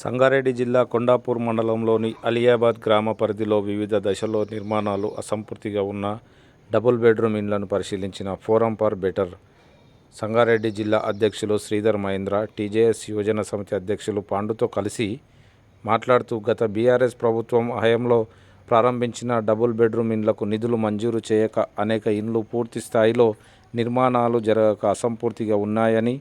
సంగారెడ్డి జిల్లా కొండాపూర్ మండలంలోని అలియాబాద్ గ్రామ పరిధిలో వివిధ దశల్లో నిర్మాణాలు అసంపూర్తిగా ఉన్న డబుల్ బెడ్రూమ్ ఇండ్లను పరిశీలించిన ఫోరం ఫర్ బెటర్. సంగారెడ్డి జిల్లా అధ్యక్షులు శ్రీధర్ మహేంద్ర టీజేఎస్ యువజన సమితి అధ్యక్షులు పాండుతో కలిసి మాట్లాడుతూ గత బీఆర్ఎస్ ప్రభుత్వం హయంలో ప్రారంభించిన డబుల్ బెడ్రూమ్ ఇండ్లకు నిధులు మంజూరు చేయక అనేక ఇండ్లు పూర్తి స్థాయిలో నిర్మాణాలు జరగక అసంపూర్తిగా ఉన్నాయని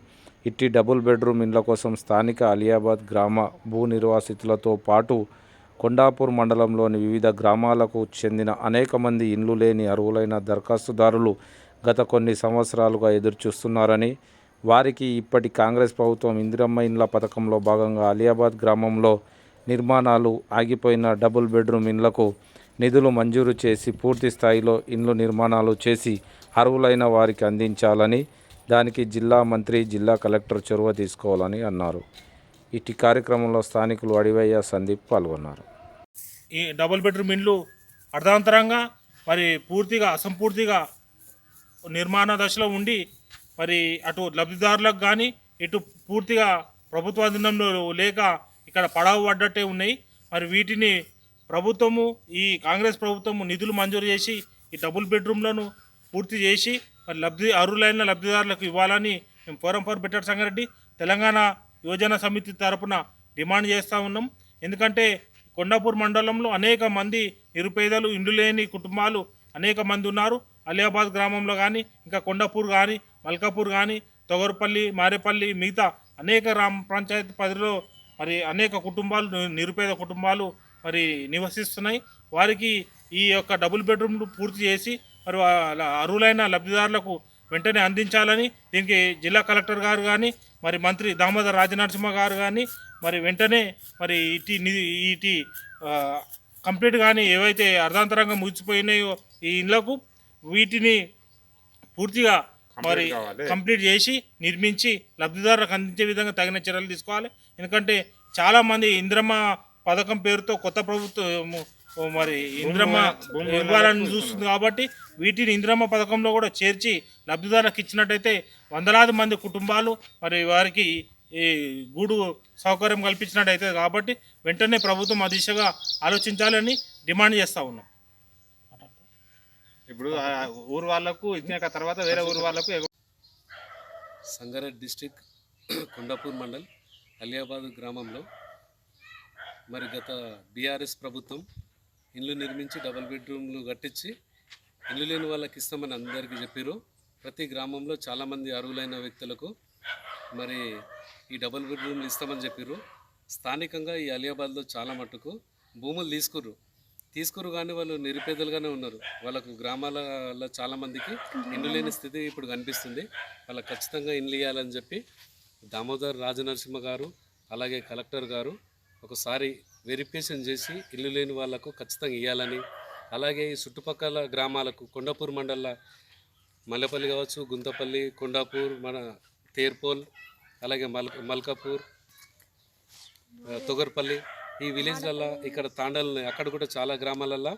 ఇట్టి డబుల్ బెడ్రూమ్ ఇండ్ల కోసం స్థానిక అలియాబాద్ గ్రామ భూ నిర్వాసితులతో పాటు కొండాపూర్ మండలంలోని వివిధ గ్రామాలకు చెందిన అనేక మంది ఇండ్లు లేని అర్హులైన దరఖాస్తుదారులు గత కొన్ని సంవత్సరాలుగా ఎదురుచూస్తున్నారని వారికి ఇప్పటి కాంగ్రెస్ ప్రభుత్వం ఇందిరమ్మ ఇండ్ల పథకంలో భాగంగా అలియాబాద్ గ్రామంలో నిర్మాణాలు ఆగిపోయిన డబుల్ బెడ్రూమ్ ఇండ్లకు నిధులు మంజూరు చేసి పూర్తి స్థాయిలో ఇండ్లు నిర్మాణాలు చేసి అర్హులైన వారికి అందించాలని దానికి జిల్లా మంత్రి జిల్లా కలెక్టర్ చొరవ తీసుకోవాలని అన్నారు. ఇటు కార్యక్రమంలో స్థానికులు అడివయ్య సందీప్ పాల్గొన్నారు. ఈ డబుల్ బెడ్రూమ్ ఇండ్లు అర్ధాంతరంగా మరి పూర్తిగా అసంపూర్తిగా నిర్మాణ దశలో ఉండి మరి అటు లబ్ధిదారులకు కానీ ఇటు పూర్తిగా ప్రభుత్వ అధీనంలో లేక ఇక్కడ పడవ పడ్డట్టే ఉన్నాయి. మరి వీటిని ప్రభుత్వము ఈ కాంగ్రెస్ ప్రభుత్వము నిధులు మంజూరు చేసి ఈ డబుల్ బెడ్రూమ్లను పూర్తి చేసి మరి లబ్ధి అర్హులైన లబ్ధిదారులకు ఇవ్వాలని మేము forum for better Sangareddy Telangana యువజన సమితి తరపున డిమాండ్ చేస్తూ ఉన్నాం. ఎందుకంటే కొండాపూర్ మండలంలో అనేక మంది నిరుపేదలు ఇండ్లు లేని కుటుంబాలు అనేక మంది ఉన్నారు. అలియాబాద్ గ్రామంలో కానీ ఇంకా కొండాపూర్ కానీ మల్కాపూర్ కానీ తొగరపల్లి మారేపల్లి మిగతా అనేక గ్రామ పంచాయతీ పరిధిలో మరి అనేక కుటుంబాలు ని- నిరుపేద కుటుంబాలు మరి నివసిస్తున్నాయి. వారికి ఈ యొక్క డబుల్ బెడ్రూమ్లు పూర్తి చేసి మరి అర్హులైన లబ్ధిదారులకు వెంటనే అందించాలని దీనికి జిల్లా కలెక్టర్ గారు కానీ మరి మంత్రి దామోదర్ రాజనరసింహ గారు కానీ మరి వెంటనే మరి ఇటు నిధి ఇటు కంప్లీట్ కానీ ఏవైతే అర్ధాంతరంగా ముగిసిపోయినాయో ఈ ఇళ్ళకు వీటిని పూర్తిగా మరి కంప్లీట్ చేసి నిర్మించి లబ్ధిదారులకు అందించే విధంగా తగిన చర్యలు తీసుకోవాలి. ఎందుకంటే చాలా మంది ఇంద్రమ్మ పథకం పేరుతో కొత్త ప్రభుత్వం మరి ఇంద్రమ్మ ఇవ్వాలని చూస్తుంది కాబట్టి వీటిని ఇంద్రమ్మ పథకంలో కూడా చేర్చి లబ్ధిదారులకు ఇచ్చినట్టయితే వందలాది మంది కుటుంబాలు మరి వారికి ఈ గూడు సౌకర్యం కల్పించినట్టయితే కాబట్టి వెంటనే ప్రభుత్వం ఆ దిశగా ఆలోచించాలని డిమాండ్ చేస్తూ ఉన్నాం. ఇప్పుడు ఊరు వాళ్ళకు ఇచ్చిన తర్వాత వేరే ఊరు వాళ్ళకు సంగారెడ్డి డిస్టిక్ కొండాపూర్ మండల్ అలియాబాద్ గ్రామంలో మరి గత బీఆర్ఎస్ ప్రభుత్వం ఇండ్లు నిర్మించి డబుల్ బెడ్రూమ్లు కట్టించి ఇల్లు లేని వాళ్ళకి ఇస్తామని అందరికీ చెప్పారు ప్రతి గ్రామంలో చాలామంది అర్హులైన వ్యక్తులకు మరి ఈ డబుల్ బెడ్రూమ్లు ఇస్తామని చెప్పారు స్థానికంగా ఈ అలియాబాద్లో చాలా మట్టుకు భూములు తీసుకుర్రు. తీసుకురు కానీ వాళ్ళు నిరుపేదలుగానే ఉన్నారు. వాళ్ళకు గ్రామాలలో చాలామందికి ఇండ్లు లేని స్థితి ఇప్పుడు కనిపిస్తుంది. వాళ్ళకి ఖచ్చితంగా ఇండ్లు ఇవ్వాలని చెప్పి దామోదర్ రాజనరసింహ గారు అలాగే కలెక్టర్ గారు ఒకసారి వెరిఫికేషన్ చేసి ఇల్లు లేని వాళ్ళకు ఖచ్చితంగా ఇవ్వాలని అలాగే ఈ చుట్టుపక్కల గ్రామాలకు కొండాపూర్ మండల మల్లెపల్లి కావచ్చు గుంతపల్లి కొండాపూర్ మన తేర్పోల్ అలాగే మల్ మల్కాపూర్ తొగర్పల్లి ఈ విలేజ్లల్లో ఇక్కడ తాండాలు అక్కడ కూడా చాలా గ్రామాలల్లో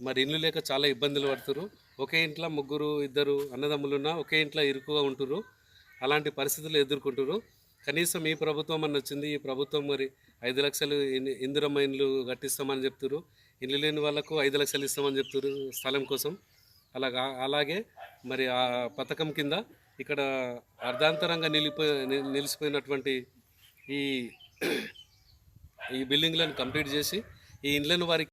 మరి ఇల్లు లేక చాలా ఇబ్బందులు పడుతురు ఒకే ఇంట్లో ముగ్గురు ఇద్దరు అన్నదమ్ములున్నా ఒకే ఇంట్లో ఇరుకుగా ఉంటురు అలాంటి పరిస్థితులు ఎదుర్కొంటురు కనీసం ఈ ప్రభుత్వం అని వచ్చింది ఈ ప్రభుత్వం మరి ఐదు లక్షలు ఇందిరమ్మ ఇండ్లు కట్టిస్తామని చెప్తురు ఇల్లు లేని వాళ్ళకు ఐదు లక్షలు ఇస్తామని చెప్తురు స్థలం కోసం. అలాగా అలాగే మరి ఆ పథకం కింద ఇక్కడ అర్ధాంతరంగా నిలిపోయి నిలిచిపోయినటువంటి ఈ ఈ బిల్డింగ్లను కంప్లీట్ చేసి ఈ ఇండ్లను వారికి